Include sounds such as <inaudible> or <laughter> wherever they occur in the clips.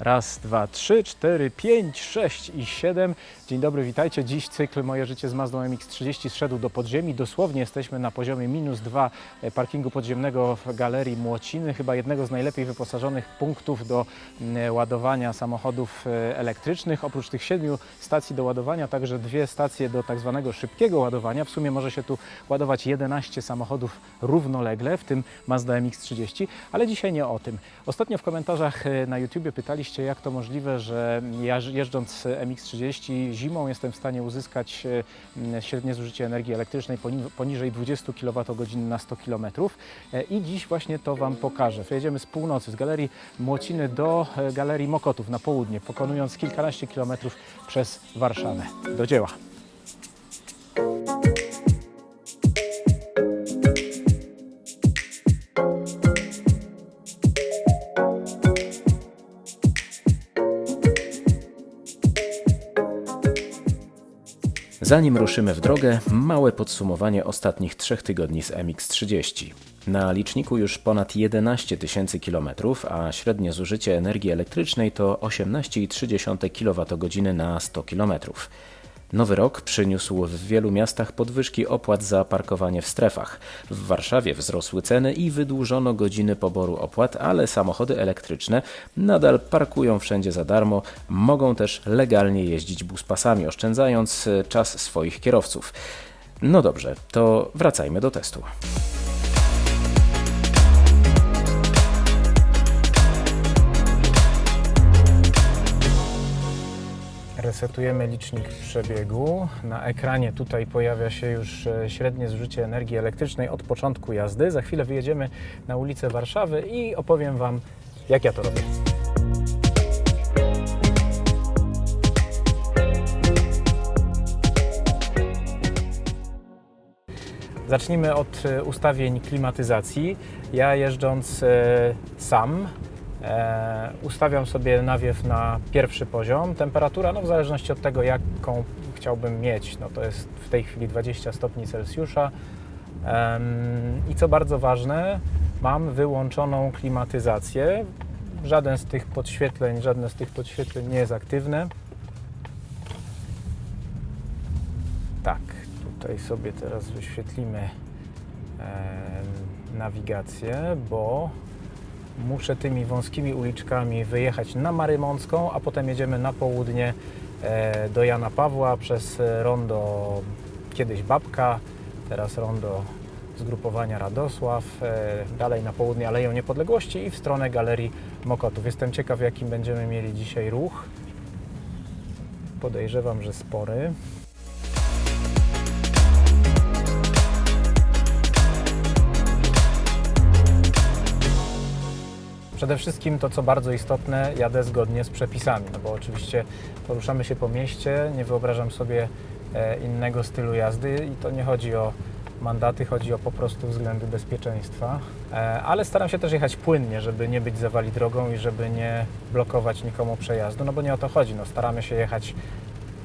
Raz, dwa, trzy, cztery, pięć, sześć i siedem. Dzień dobry, witajcie. Dziś cykl Moje życie z Mazdą MX-30 zszedł do podziemi. Dosłownie jesteśmy na poziomie minus dwa e, parkingu podziemnego w Galerii Młociny. Chyba jednego z najlepiej wyposażonych punktów do mm, ładowania samochodów e, elektrycznych. Oprócz tych siedmiu stacji do ładowania, także dwie stacje do tak zwanego szybkiego ładowania. W sumie może się tu ładować 11 samochodów równolegle, w tym Mazda MX-30, ale dzisiaj nie o tym. Ostatnio w komentarzach e, na YouTubie jak to możliwe, że ja jeżdżąc MX-30 zimą jestem w stanie uzyskać e, średnie zużycie energii elektrycznej poni- poniżej 20 kWh na 100 km. E, I dziś właśnie to Wam pokażę. Jedziemy z północy, z Galerii Młociny do e, Galerii Mokotów na południe, pokonując kilkanaście kilometrów przez Warszawę. Do dzieła! Zanim ruszymy w drogę, małe podsumowanie ostatnich trzech tygodni z MX30. Na liczniku już ponad 11 tysięcy kilometrów, a średnie zużycie energii elektrycznej to 18,3 kWh na 100 km. Nowy rok przyniósł w wielu miastach podwyżki opłat za parkowanie w strefach. W Warszawie wzrosły ceny i wydłużono godziny poboru opłat, ale samochody elektryczne nadal parkują wszędzie za darmo, mogą też legalnie jeździć buspasami, oszczędzając e, czas swoich kierowców. No dobrze, to wracajmy do testu. Resetujemy licznik przebiegu. Na ekranie tutaj pojawia się już e, średnie zużycie energii elektrycznej od początku jazdy. Za chwilę wyjedziemy na ulicę Warszawy i opowiem Wam, jak ja to robię. Zacznijmy od e, ustawień klimatyzacji. Ja jeżdżąc e, sam ustawiam sobie nawiew na pierwszy poziom. Temperatura, no w zależności od tego, jaką chciałbym mieć, no to jest w tej chwili 20 stopni Celsjusza. I co bardzo ważne, mam wyłączoną klimatyzację. Żaden z tych podświetleń, żadne z tych podświetleń nie jest aktywne. Tak, tutaj sobie teraz wyświetlimy nawigację, bo muszę tymi wąskimi uliczkami wyjechać na Marymącką, a potem jedziemy na południe e, do Jana Pawła przez rondo kiedyś Babka, teraz rondo zgrupowania Radosław, e, dalej na południe Aleją Niepodległości i w stronę Galerii Mokotów. Jestem ciekaw, jaki będziemy mieli dzisiaj ruch. Podejrzewam, że spory. Przede wszystkim to, co bardzo istotne, jadę zgodnie z przepisami, no bo oczywiście poruszamy się po mieście, nie wyobrażam sobie e, innego stylu jazdy i to nie chodzi o mandaty, chodzi o po prostu względy bezpieczeństwa, E, ale staram się też jechać płynnie, żeby nie być zawali drogą i żeby nie blokować nikomu przejazdu, no bo nie o to chodzi, no staramy się jechać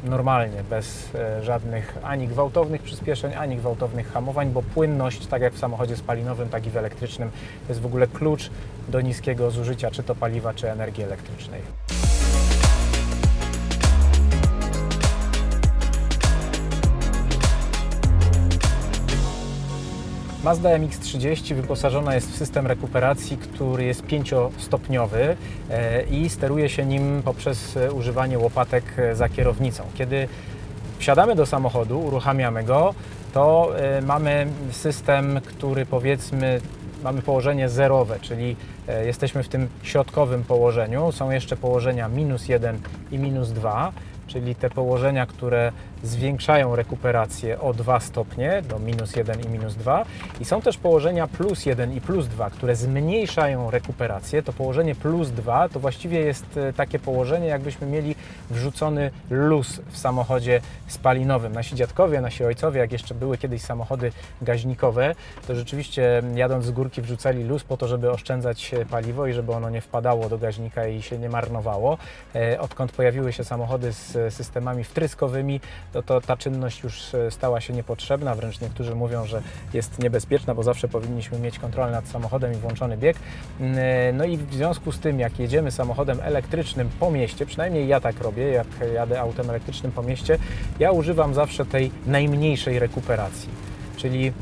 normalnie, bez e, żadnych ani gwałtownych przyspieszeń, ani gwałtownych hamowań, bo płynność, tak jak w samochodzie spalinowym, tak i w elektrycznym, to jest w ogóle klucz do niskiego zużycia czy to paliwa, czy energii elektrycznej. Mazda MX-30 wyposażona jest w system rekuperacji, który jest pięciostopniowy e, i steruje się nim poprzez e, używanie łopatek e, za kierownicą. Kiedy wsiadamy do samochodu, uruchamiamy go, to mamy system, który powiedzmy mamy położenie zerowe, czyli jesteśmy w tym środkowym położeniu. Są jeszcze położenia minus 1 i minus 2, czyli te położenia, które zwiększają rekuperację o 2 stopnie do minus 1 i minus 2 i są też położenia plus 1 i plus 2, które zmniejszają rekuperację. To położenie plus 2 to właściwie jest e, takie położenie, jakbyśmy mieli wrzucony luz w samochodzie spalinowym. Nasi dziadkowie, nasi ojcowie, jak jeszcze były kiedyś samochody gaźnikowe, to rzeczywiście jadąc z górki wrzucali luz po to, żeby oszczędzać e, paliwo i żeby ono nie wpadało do gaźnika i się nie marnowało. E, Odkąd pojawiły się samochody z systemami wtryskowymi, no to ta czynność już e, stała się niepotrzebna, wręcz niektórzy mówią, że jest niebezpieczna, bo zawsze powinniśmy mieć kontrolę nad samochodem i włączony bieg. Mm, e, No i w związku z tym, jak jedziemy samochodem elektrycznym po mieście, przynajmniej ja tak robię, jak jadę autem elektrycznym po mieście, ja używam zawsze tej najmniejszej rekuperacji, czyli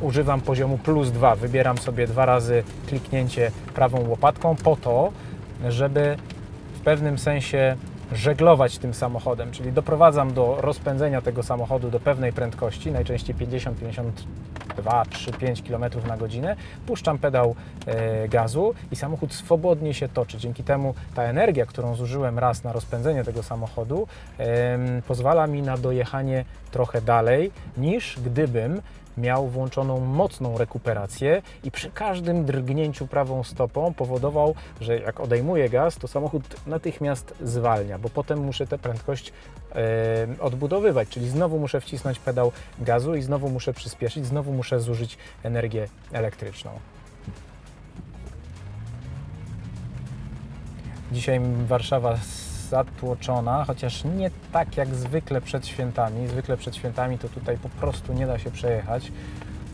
używam poziomu plus 2. Wybieram sobie dwa razy kliknięcie prawą łopatką po to, żeby w pewnym sensie żeglować tym samochodem, czyli doprowadzam do rozpędzenia tego samochodu do pewnej prędkości, najczęściej 50, 52, 3, 5 km na godzinę, puszczam pedał e, gazu i samochód swobodnie się toczy. Dzięki temu ta energia, którą zużyłem raz na rozpędzenie tego samochodu, pozwala mi na dojechanie trochę dalej niż gdybym miał włączoną mocną rekuperację i przy każdym drgnięciu prawą stopą powodował, że jak odejmuję gaz, to samochód natychmiast zwalnia, bo potem muszę tę prędkość e, odbudowywać, czyli znowu muszę wcisnąć pedał gazu i znowu muszę przyspieszyć, znowu muszę zużyć energię elektryczną. Dzisiaj Warszawa zatłoczona, chociaż nie tak jak zwykle przed świętami. Zwykle przed świętami to tutaj po prostu nie da się przejechać.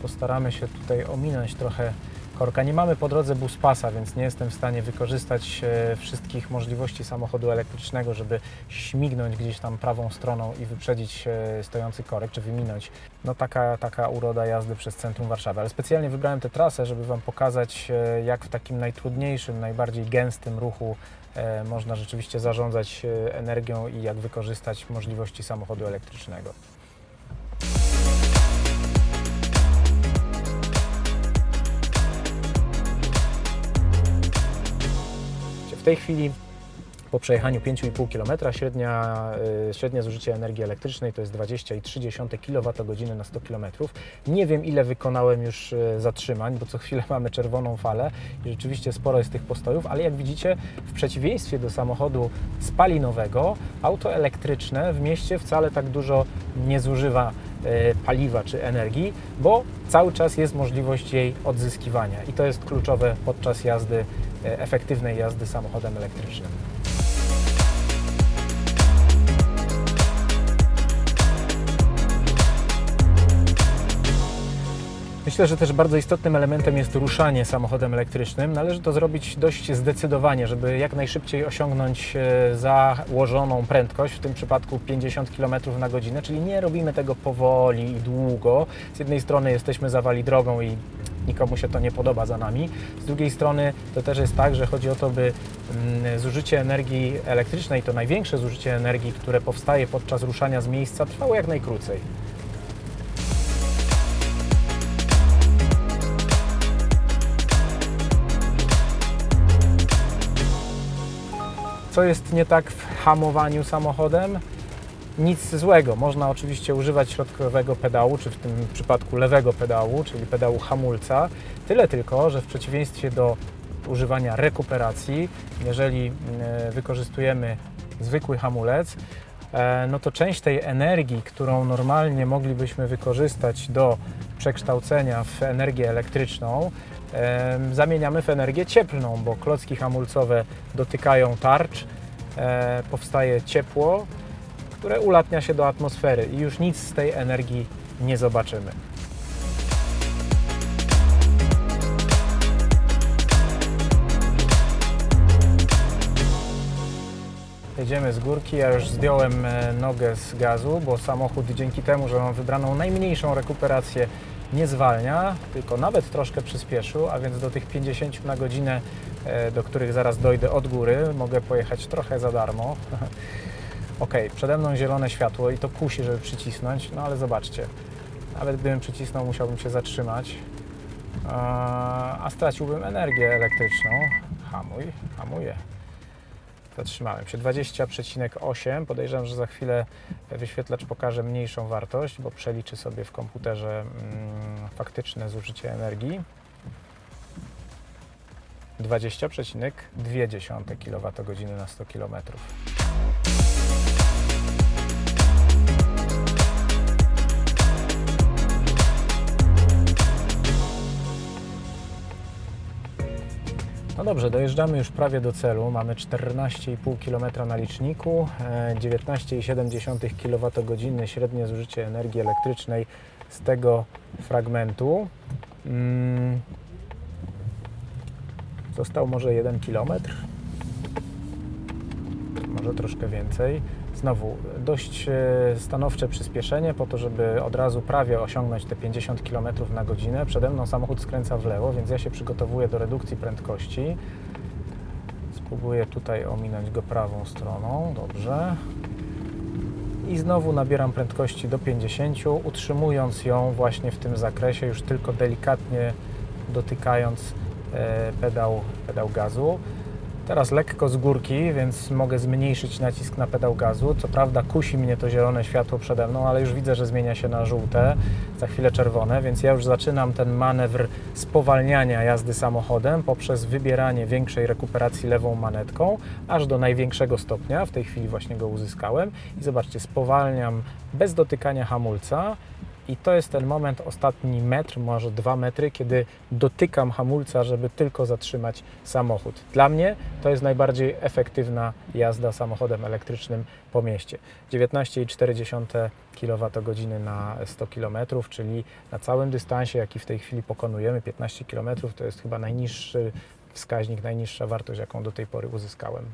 Postaramy się tutaj ominąć trochę korka. Nie mamy po drodze buspasa, więc nie jestem w stanie wykorzystać e, wszystkich możliwości samochodu elektrycznego, żeby śmignąć gdzieś tam prawą stroną i wyprzedzić e, stojący korek, czy wyminąć. No taka, taka uroda jazdy przez centrum Warszawy. Ale specjalnie wybrałem tę trasę, żeby Wam pokazać, e, jak w takim najtrudniejszym, najbardziej gęstym ruchu można rzeczywiście zarządzać e, energią i jak wykorzystać możliwości samochodu elektrycznego. W tej chwili po przejechaniu 5,5 km średnia, y, średnie zużycie energii elektrycznej to jest 20,3 kWh na 100 km. Nie wiem ile wykonałem już y, zatrzymań, bo co chwilę <laughs> mamy czerwoną falę i rzeczywiście sporo jest tych postojów, ale jak widzicie w przeciwieństwie do samochodu spalinowego, auto elektryczne w mieście wcale tak dużo nie zużywa y, paliwa czy energii, bo cały czas jest możliwość jej odzyskiwania i to jest kluczowe podczas jazdy, efektywnej jazdy samochodem elektrycznym. Myślę, że też bardzo istotnym elementem jest ruszanie samochodem elektrycznym. Należy to zrobić dość zdecydowanie, żeby jak najszybciej osiągnąć e, założoną prędkość, w tym przypadku 50 km na godzinę, czyli nie robimy tego powoli i długo. Z jednej strony jesteśmy zawali drogą i nikomu się to nie podoba za nami. Z drugiej strony to też jest tak, że chodzi o to, by mm, zużycie energii elektrycznej, to największe zużycie energii, które powstaje podczas ruszania z miejsca, trwało jak najkrócej. Co jest nie tak w hamowaniu samochodem? Nic złego. Można oczywiście używać środkowego pedału, czy w tym przypadku lewego pedału, czyli pedału hamulca. Tyle tylko, że w przeciwieństwie do używania rekuperacji, jeżeli e, wykorzystujemy zwykły hamulec, e, no to część tej energii, którą normalnie moglibyśmy wykorzystać do przekształcenia w energię elektryczną, zamieniamy w energię cieplną, bo klocki hamulcowe dotykają tarcz, e, powstaje ciepło, które ulatnia się do atmosfery i już nic z tej energii nie zobaczymy. Jedziemy z górki, ja już zdjąłem e, nogę z gazu, bo samochód dzięki temu, że mam wybraną najmniejszą rekuperację, nie zwalnia, tylko nawet troszkę przyspieszył, a więc do tych 50 na godzinę, e, do których zaraz dojdę od góry, mogę pojechać trochę za darmo. <laughs> Ok, przede mną zielone światło i to kusi, żeby przycisnąć, no ale zobaczcie, nawet gdybym przycisnął, musiałbym się zatrzymać, a straciłbym energię elektryczną. Hamuj, hamuję. Zatrzymałem się. 20,8. Podejrzewam, że za chwilę wyświetlacz pokaże mniejszą wartość, bo przeliczy sobie w komputerze mm, faktyczne zużycie energii. 20,2 kWh na 100 km. No dobrze, dojeżdżamy już prawie do celu. Mamy 14,5 km na liczniku, e, 19,7 kWh średnie zużycie energii elektrycznej z tego fragmentu. Mm. Został może 1 km, może troszkę więcej. Znowu dość e, stanowcze przyspieszenie po to, żeby od razu prawie osiągnąć te 50 km na godzinę. Przede mną samochód skręca w lewo, więc ja się przygotowuję do redukcji prędkości. Spróbuję tutaj ominąć go prawą stroną, dobrze. I znowu nabieram prędkości do 50, utrzymując ją właśnie w tym zakresie, już tylko delikatnie dotykając e, pedał, pedał gazu. Teraz lekko z górki, więc mogę zmniejszyć nacisk na pedał gazu. Co prawda kusi mnie to zielone światło przede mną, ale już widzę, że zmienia się na żółte, za chwilę czerwone, więc ja już zaczynam ten manewr spowalniania jazdy samochodem poprzez wybieranie większej rekuperacji lewą manetką, aż do największego stopnia. W tej chwili właśnie go uzyskałem. I zobaczcie, spowalniam bez dotykania hamulca. I to jest ten moment, ostatni metr, może dwa metry, kiedy dotykam hamulca, żeby tylko zatrzymać samochód. Dla mnie to jest najbardziej efektywna jazda samochodem elektrycznym po mieście. 19,4 kWh na 100 km, czyli na całym dystansie, jaki w tej chwili pokonujemy, 15 km, to jest chyba najniższy wskaźnik, najniższa wartość, jaką do tej pory uzyskałem.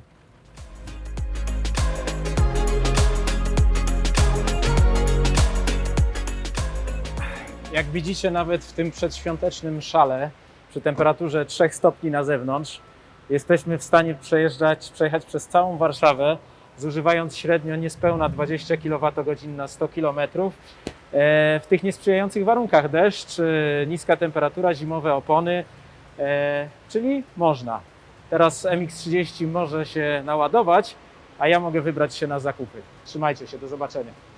Jak widzicie, nawet w tym przedświątecznym szale, przy temperaturze 3 stopni na zewnątrz, jesteśmy w stanie przejeżdżać, przejechać przez całą Warszawę, zużywając średnio niespełna 20 kWh na 100 km. E, W tych niesprzyjających warunkach deszcz, e, niska temperatura, zimowe opony, e, czyli można. Teraz MX-30 może się naładować, a ja mogę wybrać się na zakupy. Trzymajcie się, do zobaczenia.